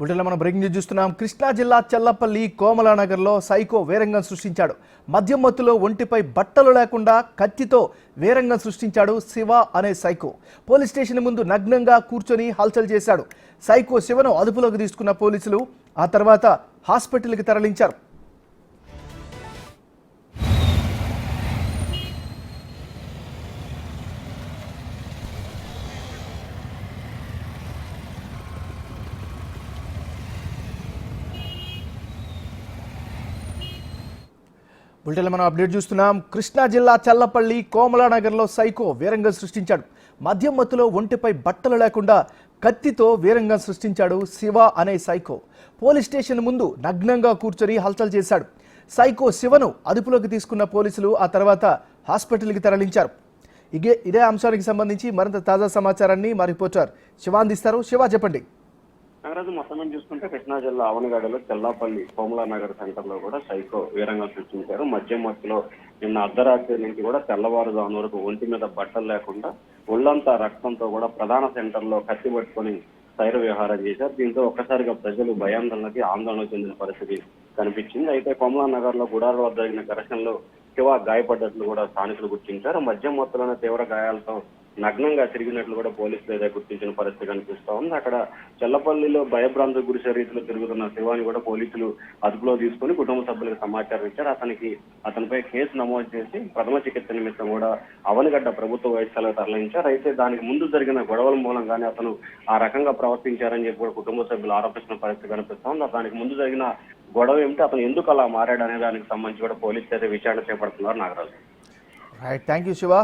బులెటిన్లో మనం breaking news చూస్తున్నాం. కృష్ణా జిల్లా చెల్లపల్లి కోమలానగర్లో సైకో వేరంగం సృష్టించాడు. మద్యం మత్తులో ఒంటిపై బట్టలు లేకుండా కత్తితో వేరంగం సృష్టించాడు శివ అనే సైకో. పోలీస్ స్టేషన్ ముందు నగ్నంగా కూర్చొని హల్చల్ చేశాడు. సైకో శివను అదుపులోకి తీసుకున్న పోలీసులు ఆ తర్వాత హాస్పిటల్కి తరలించారు. బులెటిన్లో మనం అప్డేట్ చూస్తున్నాం. కృష్ణా జిల్లా చల్లపల్లి కోమలానగర్లో సైకో వీరంగం సృష్టించాడు. మద్యం మత్తులో ఒంటిపై బట్టలు లేకుండా కత్తితో వీరంగం సృష్టించాడు శివ అనే సైకో. పోలీస్ స్టేషన్ ముందు నగ్నంగా కూర్చొని హల్చల్ చేశాడు. సైకో శివను అదుపులోకి తీసుకున్న పోలీసులు ఆ తర్వాత హాస్పిటల్కి తరలించారు. ఇదే ఇదే అంశానికి సంబంధించి మరింత తాజా సమాచారాన్ని మా రిపోర్టర్ శివ అందిస్తారు శివ చెప్పండి. నాగరాజు మొత్తం మీద చూసుకుంటే కృష్ణా జిల్లా ఆవనగాడలో చెల్లాపల్లి కోమలా నగర్ సెంటర్లో కూడా సైకో వీరంగా సృష్టించారు. మద్యం మత్తులో నిన్న అర్ధరాత్రి నుంచి కూడా తెల్లవారుజాము వరకు ఒంటి మీద బట్టలు లేకుండా ఒళ్ళంతా రక్తంతో కూడా ప్రధాన సెంటర్లో కత్తి పట్టుకొని సైర వ్యవహారం చేశారు. దీంతో ఒక్కసారిగా ప్రజలు భయాందోళనకి ఆందోళన చెందిన పరిస్థితి కనిపించింది. అయితే కోమలా నగర్లో గుడార వద్ద జరిగిన ఘర్షణలో శివ గాయపడ్డట్లు కూడా స్థానికులు గుర్తించారు. మద్యం మొత్తంలోనే తీవ్ర గాయాలతో నగ్నంగా తిరిగినట్లు కూడా పోలీసులు అయితే గుర్తించిన పరిస్థితి కనిపిస్తా ఉంది. అక్కడ చెల్లపల్లిలో భయభ్రాంతికి గురిసే రీతిలో తిరుగుతున్న శివాని కూడా పోలీసులు అదుపులో తీసుకుని కుటుంబ సభ్యులకు సమాచారం ఇచ్చారు. అతనికి అతనిపై కేసు నమోదు చేసి ప్రథమ చికిత్స నిమిత్తం కూడా అవనిగడ్డ ప్రభుత్వ వైద్యశాలకు తరలించారు. అయితే దానికి ముందు జరిగిన గొడవల మూలంగానే అతను ఆ రకంగా ప్రవర్తించారని చెప్పి కూడా కుటుంబ సభ్యులు ఆరోపిస్తున్న పరిస్థితి కనిపిస్తా ఉంది. దానికి ముందు జరిగిన గొడవ ఏమిటి? అతను ఎందుకు అలా మారాడు అనే దానికి సంబంధించి కూడా పోలీసులు అయితే విచారణ చేపడుతున్నారు Nagaraju. Right thank you Shiva